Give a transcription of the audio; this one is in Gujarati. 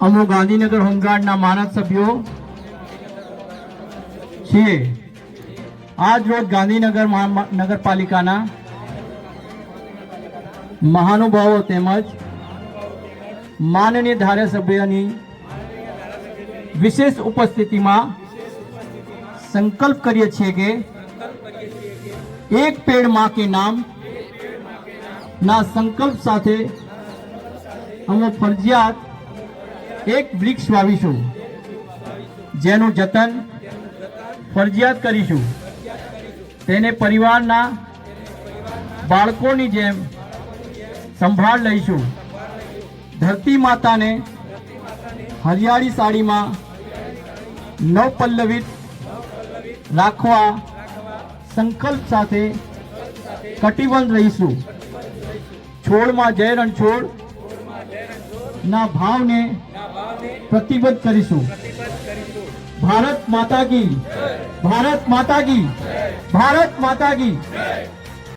અમો ગાંધીનગર હોમગાર્ડના માનદ સભ્યો છીએ. આજ રોજ ગાંધીનગર નગરપાલિકાના મહાનુભાવો તેમજ માનનીય ધારાસભ્યની વિશેષ ઉપસ્થિતિમાં સંકલ્પ કરીએ છીએ કે એક પેડમાં કે નામ ના સંકલ્પ સાથે અમે ફરજિયાત એક વૃક્ષ વાવીશું, જેનું જતન ફરજિયાત કરીશું. તેને પરિવારના બાળકોની જેમ સંભાળ લઈશું. ધરતી માતાને હરિયાળી સાડીમાં નવપલ્લવિત રાખવા સંકલ્પ સાથે કટિબંધ રહીશું. છોડમાં જય રણછોડ. ના ભાવને પ્રતિબદ્ધ કરીશું. ભારત માતા કી. ભારત માતા કી. ભારત માતા કી.